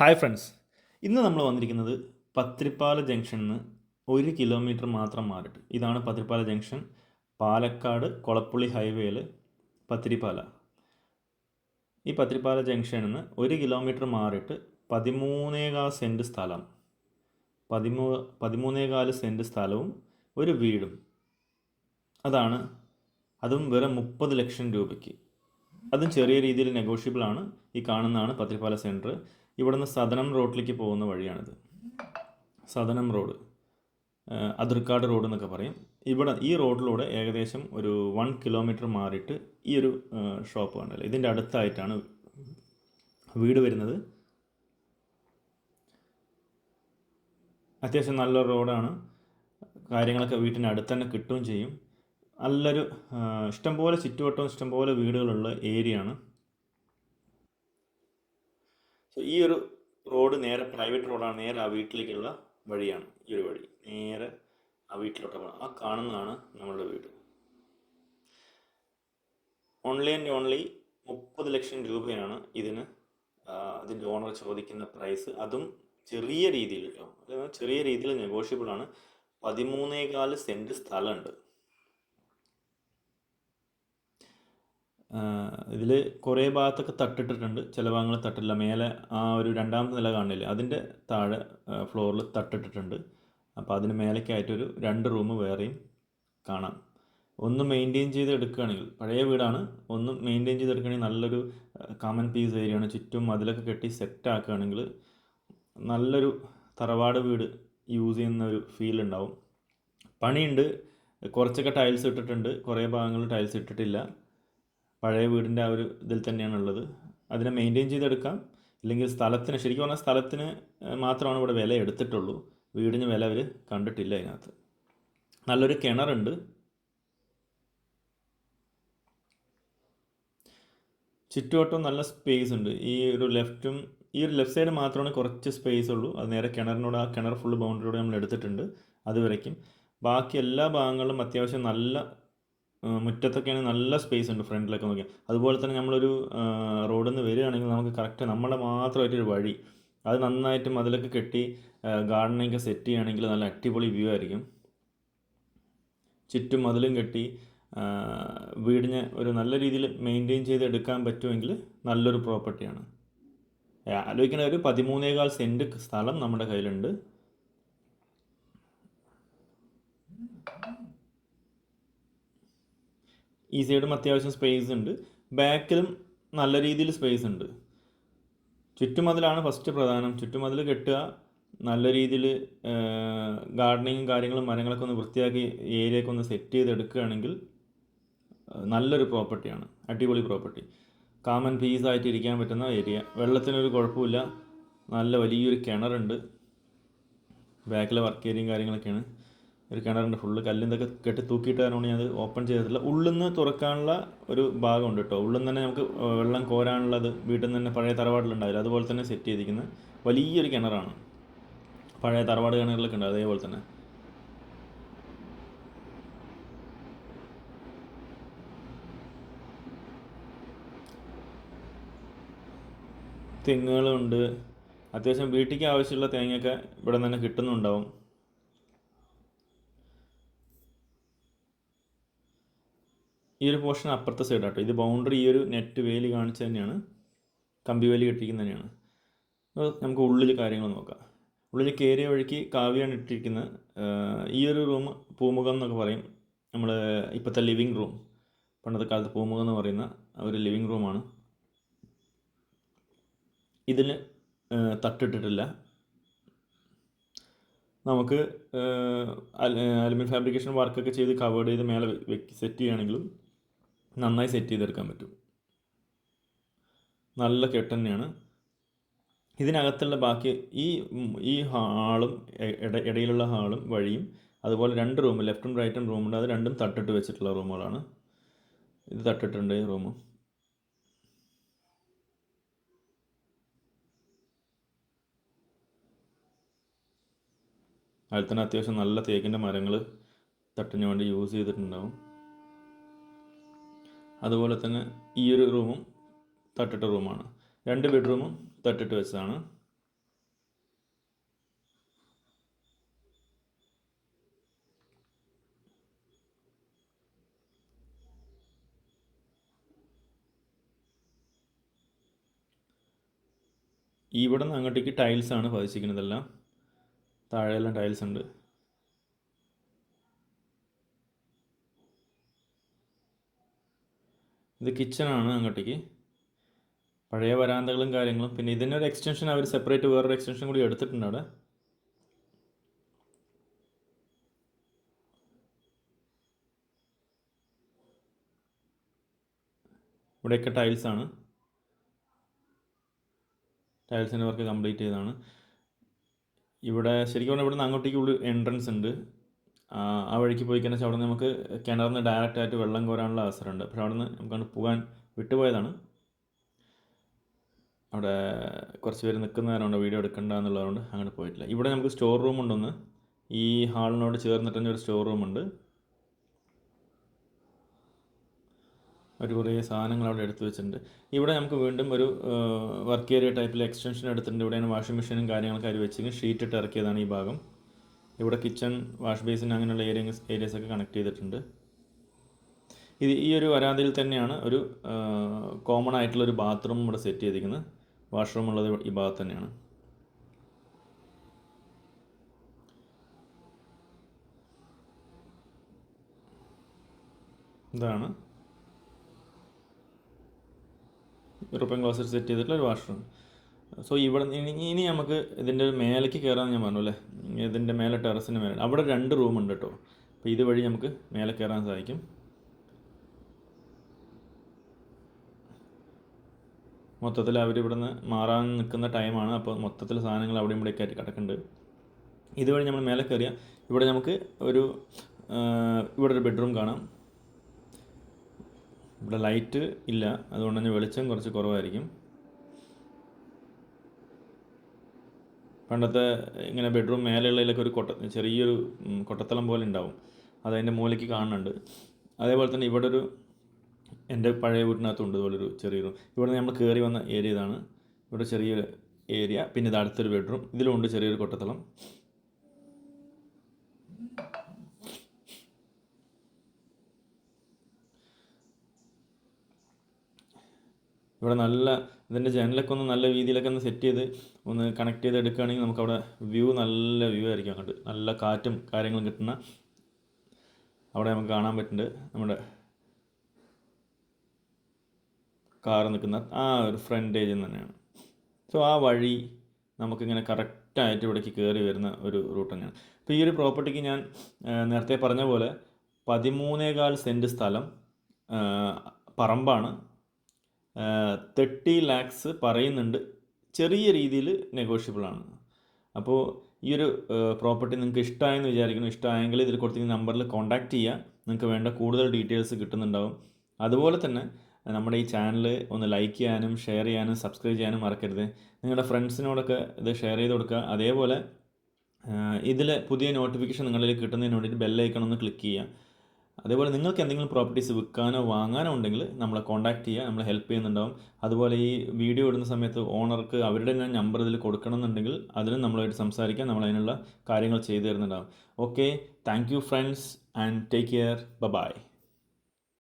Hi friends ഇന്ന് നമ്മൾ വന്നിരിക്കുന്നത് പത്തിരിപ്പാല ജംഗ്ഷനിൽ നിന്ന് ഒരു കിലോമീറ്റർ മാത്രം മാറിയിട്ട്. ഇതാണ് പത്തിരിപ്പാല ജംഗ്ഷൻ. പാലക്കാട് കൊളപ്പുള്ളി ഹൈവേയിൽ പത്തിരിപ്പാല. ഈ പത്തിരിപ്പാല ജംഗ്ഷനിൽ നിന്ന് ഒരു കിലോമീറ്റർ മാറിയിട്ട് പതിമൂന്നേകാൽ സെന്റ് സ്ഥലം. പതിമൂ പതിമൂന്നേകാൽ സെന്റ് സ്ഥലവും ഒരു വീടും. അതാണ് അതും വെറും മുപ്പത് ലക്ഷം രൂപയ്ക്ക്. അതും ചെറിയ രീതിയിൽ നെഗോഷ്യബിളാണ് ഈ കാണുന്നതാണ് പത്തിരിപ്പാല സെന്റർ ഇവിടുന്ന് സദനം റോഡിലേക്ക് പോകുന്ന വഴിയാണിത്. സദനം റോഡ്. അതിർക്കാട് റോഡ് എന്നൊക്കെ പറയും. ഇവിടെ ഈ റോഡിലൂടെ ഏകദേശം ഒരു വൺ കിലോമീറ്റർ മാറിയിട്ട് ഈ ഒരു ഷോപ്പ് കണ്ടല്ലോ? ഇതിന്റെ അടുത്തായിട്ടാണ് വീട് വരുന്നത്. അത്യാവശ്യം നല്ലൊരു റോഡാണ്. കാര്യങ്ങളൊക്കെ വീട്ടിന് അടുത്ത് തന്നെ കിട്ടുകയും ചെയ്യും. നല്ലൊരു ഇഷ്ടംപോലെ ചുറ്റുവട്ടവും ഇഷ്ടംപോലെ വീടുകളുള്ള ഏരിയയാണ്. സോ ഈ ഒരു റോഡ് നേരെ പ്രൈവറ്റ് റോഡാണ് നേരെ ആ വീട്ടിലേക്കുള്ള വഴിയാണ്. ഈ ഒരു വഴി. നേരെ ആ വീട്ടിലോട്ട് പോകണം ആ കാണുന്നതാണ് നമ്മളുടെ വീട്. ഓൺലി ആൻഡ് ഓൺലി മുപ്പത് ലക്ഷം രൂപയാണ് ഇതിന് അതിന്റെ ഓണർ ചോദിക്കുന്ന പ്രൈസ് അതും ചെറിയ രീതിയിൽ കേട്ടോ. ചെറിയ രീതിയിൽ നെഗോഷ്യബിൾ ആണ്. പതിമൂന്നേകാൽ സെന്റ് സ്ഥലമുണ്ട്. ഇതിൽ കുറേ ഭാഗത്തൊക്കെ തട്ടിട്ടിട്ടുണ്ട്. ചില ഭാഗങ്ങൾ തട്ടില്ല മേലെ ആ ഒരു രണ്ടാമത്തെ നില കാണില്ലേ? അതിന്റെ താഴെ ഫ്ലോറിൽ തട്ടിട്ടിട്ടുണ്ട്. അപ്പോൾ അതിന് മേലേക്കായിട്ടൊരു രണ്ട് റൂം വേറെയും കാണാം. ഒന്ന് മെയിന്റെയിൻ ചെയ്ത് എടുക്കുകയാണെങ്കിൽ പഴയ വീടാണ്. ഒന്ന് മെയിന്റെയിൻ ചെയ്ത് എടുക്കുകയാണെങ്കിൽ നല്ലൊരു കാമൻ പീസ് ഏരിയയാണ് ചുറ്റും അതിലൊക്കെ കെട്ടി സെറ്റ് ആക്കുകയാണെങ്കിൽ നല്ലൊരു തറവാട് വീട് യൂസ് ചെയ്യുന്ന ഒരു ഫീൽ ഉണ്ടാവും. പണിയുണ്ട്. കുറച്ചൊക്കെ ടൈൽസ് ഇട്ടിട്ടുണ്ട്. കുറേ ഭാഗങ്ങളിൽ ടൈൽസ് ഇട്ടിട്ടില്ല. പഴയ വീടിന്റെ ആ ഒരു ഇതിൽ തന്നെയാണ് ഉള്ളത് അതിനെ മെയിന്റെയിൻ ചെയ്തെടുക്കാം. ഇല്ലെങ്കിൽ സ്ഥലത്തിന് ശരിക്കും പറഞ്ഞാൽ സ്ഥലത്തിന് മാത്രമാണ് ഇവിടെ വില എടുത്തിട്ടുള്ളൂ. വീടിന് വില അവർ കണ്ടിട്ടില്ല അതിനകത്ത്. നല്ലൊരു കിണറുണ്ട്. ചുറ്റുവട്ടം നല്ല സ്പേസ് ഉണ്ട്. ഈ ഒരു ലെഫ്റ്റും ഈ ഒരു ലെഫ്റ്റ് സൈഡ് മാത്രമാണ് കുറച്ച് സ്പേസ് ഉള്ളൂ. അത് നേരെ കിണറിനോട് ആ കിണർ ഫുൾ ബൗണ്ടറിയോട് നമ്മൾ എടുത്തിട്ടുണ്ട്. അതുവരയ്ക്കും ബാക്കി എല്ലാ ഭാഗങ്ങളിലും അത്യാവശ്യം നല്ല മുറ്റത്തൊക്കെയാണ് നല്ല സ്പേസ് ഉണ്ട് ഫ്രണ്ടിലൊക്കെ നോക്കിയാൽ അതുപോലെ തന്നെ നമ്മളൊരു റോഡിൽ നിന്ന് വരികയാണെങ്കിൽ നമുക്ക് കറക്റ്റ് നമ്മുടെ മാത്രമായിട്ടൊരു വഴി. അത് നന്നായിട്ട് മതിലൊക്കെ കെട്ടി ഗാർഡനൊക്കെ സെറ്റ് ചെയ്യുകയാണെങ്കിൽ നല്ല അടിപൊളി വ്യൂ ആയിരിക്കും. ചുറ്റും മതിലും കെട്ടി വീടിനെ ഒരു നല്ല രീതിയിൽ മെയിന്റെയിൻ ചെയ്ത് എടുക്കാൻ പറ്റുമെങ്കിൽ നല്ലൊരു പ്രോപ്പർട്ടിയാണ് ആലോചിക്കുന്ന ഒരു പതിമൂന്നേകാൽ സെന്റ് സ്ഥലം നമ്മുടെ കയ്യിലുണ്ട്. ഈ സൈഡും അത്യാവശ്യം സ്പേസ് ഉണ്ട്. ബാക്കിലും നല്ല രീതിയിൽ സ്പേസ് ഉണ്ട്. ചുറ്റുമതിലാണ് ഫസ്റ്റ് പ്രധാനം. ചുറ്റുമതിൽ കെട്ടുക നല്ല രീതിയിൽ ഗാർഡനിങ്ങും കാര്യങ്ങളും മരങ്ങളൊക്കെ ഒന്ന് വൃത്തിയാക്കി ഏരിയയൊക്കെ ഒന്ന് സെറ്റ് ചെയ്തെടുക്കുകയാണെങ്കിൽ നല്ലൊരു പ്രോപ്പർട്ടിയാണ് അടിപൊളി പ്രോപ്പർട്ടി കാമൻ പീസ് ആയിട്ട് ഇരിക്കാൻ പറ്റുന്ന ഏരിയ വെള്ളത്തിനൊരു കുഴപ്പമില്ല. നല്ല വലിയൊരു കിണറുണ്ട്. ബാക്കിലെ വർക്ക് ഏരിയയും കാര്യങ്ങളൊക്കെയാണ്. ഒരു കിണറുണ്ട്. ഫുള്ള് കല്ലിന്തൊക്കെ കെട്ടി തൂക്കിയിട്ട് കാരണം ഞാൻ അത് ഓപ്പൺ ചെയ്തിട്ടില്ല ഉള്ളിൽ നിന്ന് തുറക്കാനുള്ള ഒരു ഭാഗമുണ്ട് കേട്ടോ ഉള്ളിൽ നിന്ന് തന്നെ നമുക്ക് വെള്ളം കോരാനുള്ളത് വീട്ടിൽ നിന്ന് തന്നെ പഴയ തറവാടിലുണ്ടാവില്ല അതുപോലെ തന്നെ സെറ്റ് ചെയ്തിരിക്കുന്ന. വലിയൊരു കിണറാണ്. പഴയ തറവാട് കിണറിലൊക്കെ ഉണ്ട് അതേപോലെ തന്നെ. തെങ്ങുകളുണ്ട്. അത്യാവശ്യം വീട്ടിലേക്ക് ആവശ്യമുള്ള തേങ്ങയൊക്കെ ഇവിടെ നിന്ന് തന്നെ കിട്ടുന്നുണ്ടാവും. ഈ ഒരു പോർഷൻ അപ്പുറത്തെ സൈഡ് ആട്ടോ. ഇത് ബൗണ്ടറി ഈ ഒരു നെറ്റ് വേലി കാണിച്ച് തന്നെയാണ്. കമ്പി വേലി കെട്ടിയിരിക്കുന്നത് തന്നെയാണ്. നമുക്ക് ഉള്ളിൽ കാര്യങ്ങൾ നോക്കാം. ഉള്ളിൽ കയറിയ വഴിക്ക് കാവ്യാണ് ഇട്ടിരിക്കുന്നത്. ഈ ഒരു റൂം പൂമുഖം എന്നൊക്കെ പറയും. നമ്മൾ ഇപ്പോഴത്തെ ലിവിങ് റൂം പണ്ടത്തെ കാലത്ത് പൂമുഖം എന്ന് പറയുന്ന ഒരു ലിവിങ് റൂമാണ് ഇതിൽ തട്ടിട്ടിട്ടില്ല. നമുക്ക് അലുമിനിയം ഫാബ്രിക്കേഷൻ വർക്കൊക്കെ ചെയ്ത് കവേർഡ് ചെയ്ത് മേലെ സെറ്റ് ചെയ്യുകയാണെങ്കിലും നന്നായി സെറ്റ് ചെയ്തെടുക്കാൻ പറ്റും. നല്ല കെട്ട് തന്നെയാണ് ഇതിനകത്തുള്ള ബാക്കി ഈ ഈ ഹാളും ഇട- ഇടയിലുള്ള ഹാളും വഴിയും അതുപോലെ രണ്ട് റൂം ലെഫ്റ്റും റൈറ്റും റൂമുണ്ട് അത് രണ്ടും തട്ടിട്ട് വെച്ചിട്ടുള്ള റൂമുകളാണ്. ഇത് തട്ടിട്ടുണ്ട് ഈ റൂം. അതിൽ തന്നെ അത്യാവശ്യം നല്ല തേക്കിന്റെ മരങ്ങൾ തട്ടിന് വേണ്ടി യൂസ് ചെയ്തിട്ടുണ്ടാവും. അതുപോലെ തന്നെ ഈ ഒരു റൂമും തട്ടിട്ട റൂമാണ്. രണ്ട് ബെഡ്റൂമും തട്ടിട്ട് വെച്ചതാണ്. ഇവിടെ നിന്ന് അങ്ങോട്ടേക്ക് ടൈൽസാണ് പതിച്ചിരിക്കുന്നതെല്ലാം. താഴെയെല്ലാം ടൈൽസ് ഉണ്ട് ഇത് കിച്ചണാണ് അങ്ങോട്ടേക്ക്. പഴയ വരാന്തകളും കാര്യങ്ങളും. പിന്നെ ഇതിന്റെ ഒരു എക്സ്റ്റൻഷൻ അവർ സെപ്പറേറ്റ് വേറൊരു എക്സ്റ്റൻഷൻ കൂടി എടുത്തിട്ടുണ്ട് അവിടെ. ഇവിടെയൊക്കെ ടൈൽസാണ് ടൈൽസിന്റെ വർക്ക് കംപ്ലീറ്റ് ചെയ്തതാണ്. ഇവിടെ ശരിക്കും പറഞ്ഞാൽ ഇവിടുന്ന് അങ്ങോട്ടേക്ക് ഉള്ളിൽ എൻട്രൻസ് ഉണ്ട്. ആ വഴിക്ക് പോയി കഴിഞ്ഞാൽ അവിടെ നമുക്ക് കിണറിൽ നിന്ന് ഡയറക്റ്റ് ആയിട്ട് വെള്ളം കോരാനുള്ള അവസരമുണ്ട്. പക്ഷേ അവിടെ നിന്ന് നമുക്കങ്ങോട്ട് പോകാൻ വിട്ടുപോയതാണ്. അവിടെ കുറച്ച് പേര് നിൽക്കുന്നവരുണ്ട് വീഡിയോ എടുക്കണ്ട എന്നുള്ളതുകൊണ്ട് അങ്ങോട്ട് പോയിട്ടില്ല. ഇവിടെ നമുക്ക് സ്റ്റോർ റൂം ഉണ്ടൊന്ന്. ഈ ഹാളിനോട് ചേർന്നിട്ട് തന്നെ ഒരു സ്റ്റോർ റൂം ഉണ്ട്. ഒരു കുറേ സാധനങ്ങൾ അവിടെ എടുത്തു വെച്ചിട്ടുണ്ട്. ഇവിടെ നമുക്ക് വീണ്ടും ഒരു വർക്ക് ഏരിയ ടൈപ്പിൽ എക്സ്റ്റൻഷൻ എടുത്തിട്ടുണ്ട്. ഇവിടെയാണ് വാഷിംഗ് മെഷീനും കാര്യങ്ങളൊക്കെ അരി വെച്ചിരിക്കുന്നത്. ഷീറ്റ് ഇട്ട് ഇറക്കിയതാണ് ഈ ഭാഗം. ഇവിടെ കിച്ചൺ വാഷ് ബേസിൻ അങ്ങനെയുള്ള ഏരിയ ഏരിയസ് ഒക്കെ കണക്ട് ചെയ്തിട്ടുണ്ട്. ഇത് ഈ ഒരു വരാതിയിൽ തന്നെയാണ് ഒരു കോമൺ ആയിട്ടുള്ള ഒരു ബാത്റൂം ഇവിടെ സെറ്റ് ചെയ്തിരിക്കുന്നത്. വാഷ്റൂം ഉള്ളത് ഈ ഭാഗത്ത് തന്നെയാണ്. ഇതാണ്. യൂറോപ്യൻ ക്ലോസറ്റ് സെറ്റ് ചെയ്തിട്ടുള്ള ഒരു വാഷ്റൂം സോ ഇവിടെ ഇനി നമുക്ക് ഇതിന്റെ മേലേക്ക് കയറാമെന്ന് ഞാൻ പറഞ്ഞു അല്ലേ? ഇതിന്റെ മേലെ ടെറസിന്റെ മേലെ. അവിടെ രണ്ട് റൂമുണ്ട് കേട്ടോ അപ്പോൾ ഇതുവഴി നമുക്ക് മേലെ കയറാൻ സാധിക്കും. മൊത്തത്തിൽ അവർ ഇവിടുന്ന് മാറാൻ നിൽക്കുന്ന ടൈമാണ് അപ്പോൾ മൊത്തത്തിൽ സാധനങ്ങൾ അവിടെ ഇവിടെയൊക്കെ ആയിട്ട് കിടക്കുന്നുണ്ട്. ഇതുവഴി നമ്മൾ മേലെ കയറിയാൽ ഇവിടെ നമുക്ക് ഒരു ഇവിടെ ഒരു ബെഡ്റൂം കാണാം. ഇവിടെ ലൈറ്റ് ഇല്ല. അതുകൊണ്ട് തന്നെ വെളിച്ചം കുറച്ച് കുറവായിരിക്കും. പണ്ടത്തെ ഇങ്ങനെ ബെഡ്റൂം മേലെയുള്ളതിലൊക്കെ ഒരു കൊട്ട ചെറിയൊരു കൊട്ടത്തളം പോലെ ഉണ്ടാവും. അതതിന്റെ മൂലയ്ക്ക് കാണുന്നുണ്ട്. അതേപോലെ തന്നെ ഇവിടെ ഒരു എന്റെ പഴയ വീട്ടിനകത്തുണ്ട് ചെറിയ റൂം ഇവിടെ നമ്മൾ കയറി വന്ന ഏരിയ ഇതാണ്. ഇവിടെ ചെറിയൊരു ഏരിയ പിന്നെ ഇത് അടുത്തൊരു ബെഡ്റൂം ഇതിലുണ്ട് ചെറിയൊരു കൊട്ടത്തളം. ഇവിടെ നല്ല ഇതിന്റെ ജനലൊക്കെ ഒന്ന് നല്ല രീതിയിലൊക്കെ ഒന്ന് സെറ്റ് ചെയ്ത് ഒന്ന് കണക്ട് ചെയ്ത് എടുക്കുകയാണെങ്കിൽ നമുക്കവിടെ വ്യൂ നല്ല വ്യൂ ആയിരിക്കും അങ്ങോട്ട്. നല്ല കാറ്റും കാര്യങ്ങളും കിട്ടുന്ന അവിടെ നമുക്ക് കാണാൻ പറ്റുന്നുണ്ട്. നമ്മുടെ കാർ നിൽക്കുന്ന ആ ഒരു ഫ്രണ്ടേജിൽ തന്നെയാണ്. സോ ആ വഴി നമുക്കിങ്ങനെ കറക്റ്റായിട്ട് ഇവിടേക്ക് കയറി വരുന്ന ഒരു റൂട്ട് തന്നെയാണ് അപ്പോൾ ഈ ഒരു പ്രോപ്പർട്ടിക്ക് ഞാൻ നേരത്തെ പറഞ്ഞ പോലെ പതിമൂന്നേകാൽ സെന്റ് സ്ഥലം പറമ്പാണ്. തേർട്ടി ലാക്സ് പറയുന്നുണ്ട്. ചെറിയ രീതിയിൽ നെഗോഷ്യബിൾ ആണ്. അപ്പോൾ ഈ ഒരു പ്രോപ്പർട്ടി നിങ്ങൾക്ക് ഇഷ്ടമായെന്ന് വിചാരിക്കുന്നു. ഇഷ്ടമായെങ്കിൽ ഇതിൽ കൊടുത്തിരിക്കുന്ന നമ്പറിൽ കോൺടാക്റ്റ് ചെയ്യുക. നിങ്ങൾക്ക് വേണ്ട കൂടുതൽ ഡീറ്റെയിൽസ് കിട്ടുന്നുണ്ടാവും. അതുപോലെ തന്നെ നമ്മുടെ ഈ ചാനൽ ഒന്ന് ലൈക്ക് ചെയ്യാനും ഷെയർ ചെയ്യാനും സബ്സ്ക്രൈബ് ചെയ്യാനും മറക്കരുത്. നിങ്ങളുടെ ഫ്രണ്ട്സിനോടൊക്കെ ഇത് ഷെയർ ചെയ്ത് കൊടുക്കുക. അതേപോലെ ഇതിൽ പുതിയ നോട്ടിഫിക്കേഷൻ നിങ്ങളിലേക്ക് കിട്ടുന്നതിന് വേണ്ടിയിട്ട് ബെല്ലൈക്കൺ ഒന്ന് ക്ലിക്ക് ചെയ്യുക. അതേപോലെ നിങ്ങൾക്ക് എന്തെങ്കിലും പ്രോപ്പർട്ടീസ് വിൽക്കാനോ വാങ്ങാനോ ഉണ്ടെങ്കിൽ നമ്മളെ കോൺടാക്ട് ചെയ്യുക നമ്മളെ ഹെൽപ്പ് ചെയ്യുന്നുണ്ടാവും. അതുപോലെ ഈ വീഡിയോ ഇടുന്ന സമയത്ത് ഓണർക്ക് അവരുടെ ഞാൻ നമ്പർ ഇതിൽ കൊടുക്കണം എന്നുണ്ടെങ്കിൽ അതിലും നമ്മളായിട്ട് സംസാരിക്കാം നമ്മൾ അതിനുള്ള കാര്യങ്ങൾ ചെയ്തു തരുന്നുണ്ടാവും. Okay thank you friends and take care ബ ബൈ